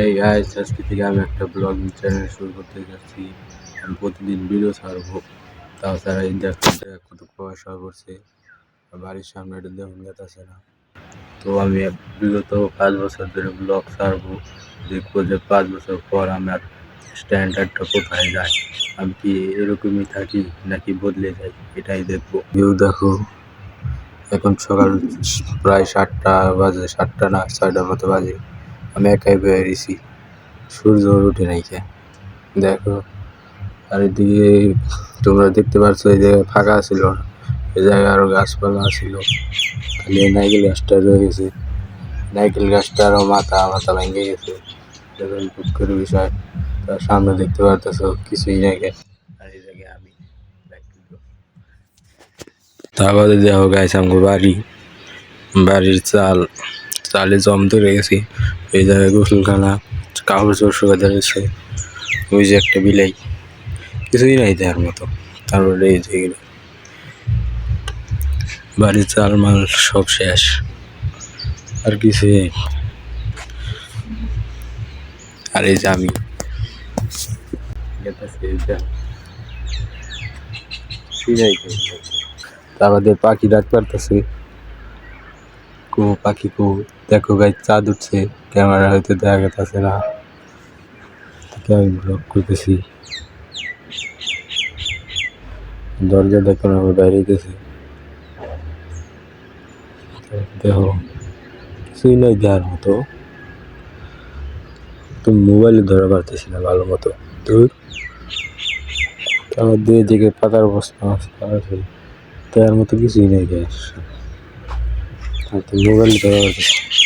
এই গাইস আজকে থেকে আমি একটা ব্লগিং চ্যানেল শুরু করতে যাচ্ছি। আমি প্রতিদিন ভিডিও ছাড়বো। তাছাড়া এই দেখুন দেখ কত কুয়াশা করছে বাড়ির সামনে এটা দেখুন গেতাছে না। তো আমি বিগত পাঁচ বছর ধরে ব্লগ ছাড়বো। দেখব যে পাঁচ বছর পর আমার স্ট্যান্ডার্ডটা কোথায় যায়। আমি কি এরকমই থাকি নাকি বদলে যাই, এটাই দেখব। ভিউ দেখো। এখন সকাল প্রায় সাতটা বাজে, সাতটা না ছয়টার মতো বাজে। আমি একাই বেরিয়েছি সূর্য উঠে নাই দেখো আর এদিকে তোমরা দেখতে পাচ্ছ এই জায়গায় ফাঁকা ছিল এই জায়গায় আরও গাছপালা ছিল। খালি নাইকেল গাছটা রয়ে গেছে। নাইকেল গাছটারও মাথা মাথা ভেঙে গেছে। দুঃখের বিষয়। তার সামনে দেখতে পারতেছ, কিছুই নাই আর এই জায়গায় আমি তারপরে দেখো গাছ আমার বাড়ি। বাড়ির চাল চালে জম ধরে গেছি। এই জায়গায় গোসলখানা কাপড় চোর শুকাতে ওই যে একটা বিলাই। কিছুই নাই দেওয়ার মতো। তারপরে এই যে। বাড়ির চাল মাল সব শেষ। আর কিছু আর এই যে আমি। তারপরে পাখি ডাক পারতেছে কো, পাখি কো, দেখো গাই চাঁদ উঠছে ক্যামেরা হয়তো দেখা গেছে না। আমি ব্লগ করতেছি। দরজা দেখো না আমি বাইরে গেছি। দেখো, কিছুই নাই দেওয়ার মতো। তুমি মোবাইলে ধরা পারতেছি না, ভালো মতো। দূর আমার দিয়ে দিকে পাতার অবস্থা আছে তার মতো কিছুই নেই গ্যাস মোবাইলে ধরা পারতেছি